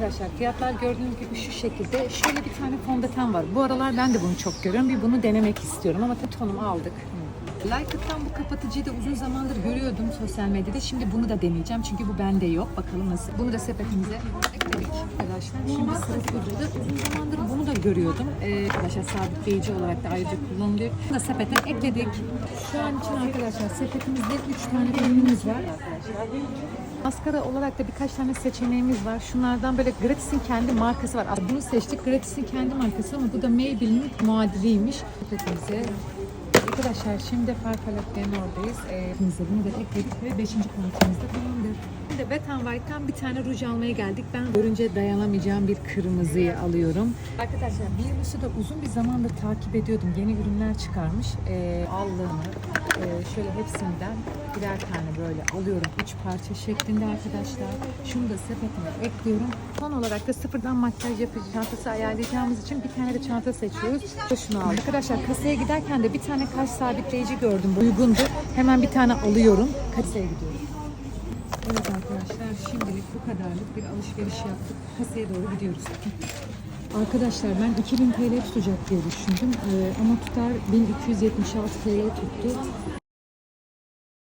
Arkadaşlar fiyatlar gördüğünüz gibi şu şekilde. Şöyle bir tane fondöten var. Bu aralar ben de bunu çok görüyorum. Bir bunu denemek istiyorum ama tonumu aldık. Lyca'dan bu kapatıcıyı da uzun zamandır görüyordum sosyal medyada. Şimdi bunu da deneyeceğim çünkü bu bende yok. Bakalım nasıl. Bunu da sepetimize ekledik arkadaşlar. Şimdi sıra. Uzun zamandır görüyordum. Ee, arkadaşlar sabitleyici olarak da ayrıca kullanılıyor. Bunu da sepete ekledik. Şu an için arkadaşlar sepetimizde 3 tane ürünümüz var. Maskara olarak da birkaç tane seçeneğimiz var. Şunlardan böyle Gratis'in kendi markası var. Bunu seçtik. Gratis'in kendi markası ama bu da Maybelline'in muadiliymiş. Sepetimize Arkadaşlar şimdi far paletlerinin oradayız. Hepimize bunu ekledik ve 5. paletimiz de tamamdır. Şimdi Wet n White'tan bir tane ruj almaya geldik. Ben görünce dayanamayacağım bir kırmızıyı alıyorum. Arkadaşlar Virus'u da uzun bir zamandır takip ediyordum. Yeni ürünler çıkarmış. Ee, allığını e, şöyle hepsinden birer tane böyle alıyorum. Üç parça şeklinde arkadaşlar. Şunu da sepetime ekliyorum. Son olarak da sıfırdan makyaj yapıcı çantası ayarlayacağımız için bir tane de çanta seçiyoruz. Şunu aldım. Arkadaşlar kasaya giderken de bir tane kaş sabitleyici gördüm. Uygundu. Hemen bir tane alıyorum. Kasaya gidiyorum. Evet arkadaşlar şimdilik bu kadarlık bir alışveriş yaptık. Kasaya doğru gidiyoruz. Arkadaşlar ben 2000 TL tutacak diye düşündüm Ee, ama tutar 1276 TL tuttu.